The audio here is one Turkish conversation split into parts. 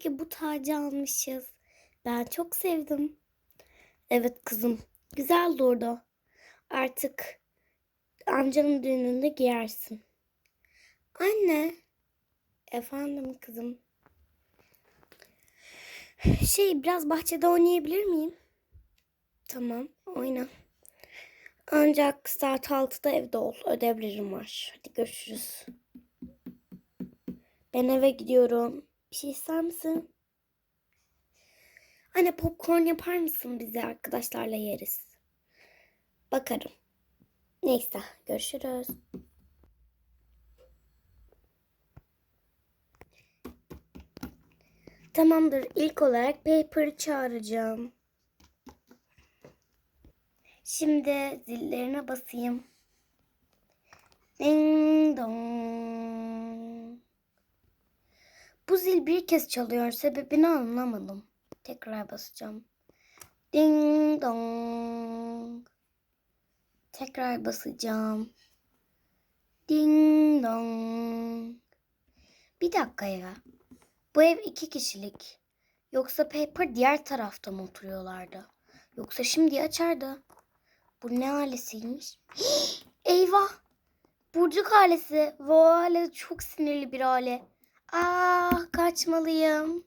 ki bu tacı almışız. Ben çok sevdim. Evet kızım. Güzel durdu. Artık amcanın düğününde giyersin. Anne. Efendim kızım. Şey biraz bahçede oynayabilir miyim? Tamam oyna. Ancak saat 6'da evde ol. Ödevlerim var. Hadi görüşürüz. Ben eve gidiyorum. Bir şey ister misin? Anne popcorn yapar mısın bize arkadaşlarla yeriz. Bakarım. Neyse görüşürüz. Tamamdır. İlk olarak Paper'ı çağıracağım. Şimdi zillerine basayım. Ding dong. Bu zil bir kez çalıyor. Sebebini anlamadım. Tekrar basacağım. Ding dong. Tekrar basacağım. Ding dong. Bir dakika ya. Bu ev iki kişilik. Yoksa Paper diğer tarafta mı oturuyorlardı? Yoksa şimdi açardı. Bu ne ailesiymiş? Eyvah! Burcuk ailesi. Bu aile çok sinirli bir aile. Ah kaçmalıyım.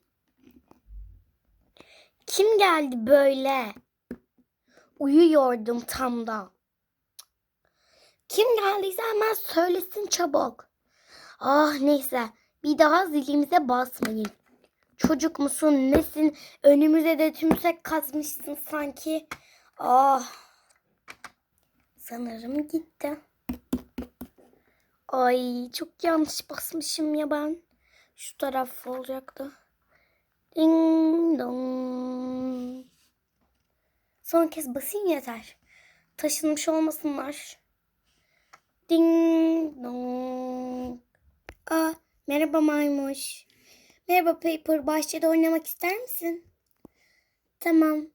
Kim geldi böyle? Uyuyordum tam da. Kim geldiyse hemen söylesin çabuk. Ah neyse bir daha zilimize basmayın. Çocuk musun nesin? Önümüze de tümsek kazmışsın sanki. Ah. Sanırım gitti. Ay çok yanlış basmışım ya ben. Şu taraf olacaktı. Ding dong. Son kez basayım yeter. Taşınmış olmasınlar. Ding dong. Aa, merhaba maymuş. Merhaba Paper. Bahçede oynamak ister misin? Tamam.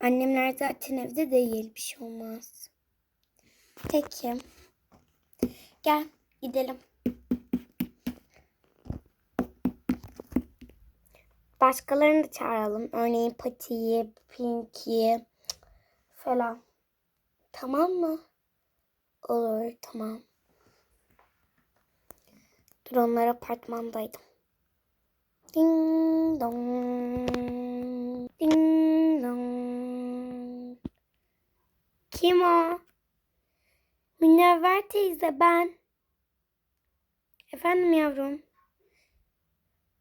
Annemler zaten evde değil. Bir şey olmaz. Peki. Gel gidelim. Başkalarını da çağıralım. Örneğin Pati'yi, Pinky'yi falan. Tamam mı? Olur tamam. Dur onlar apartmandaydım. Ding dong. Ding dong. Kim o? Münevver teyze ben. Efendim yavrum.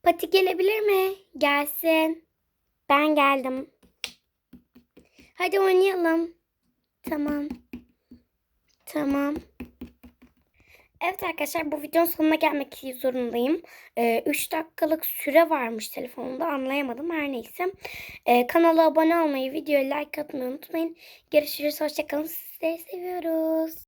Pati gelebilir mi? Gelsin. Ben geldim. Hadi oynayalım. Tamam. Tamam. Evet arkadaşlar bu videonun sonuna gelmek zorundayım. 3 dakikalık süre varmış telefonumda anlayamadım her neyse. Ee, kanala abone olmayı, videoya like atmayı unutmayın. Görüşürüz hoşçakalın sizleri seviyoruz.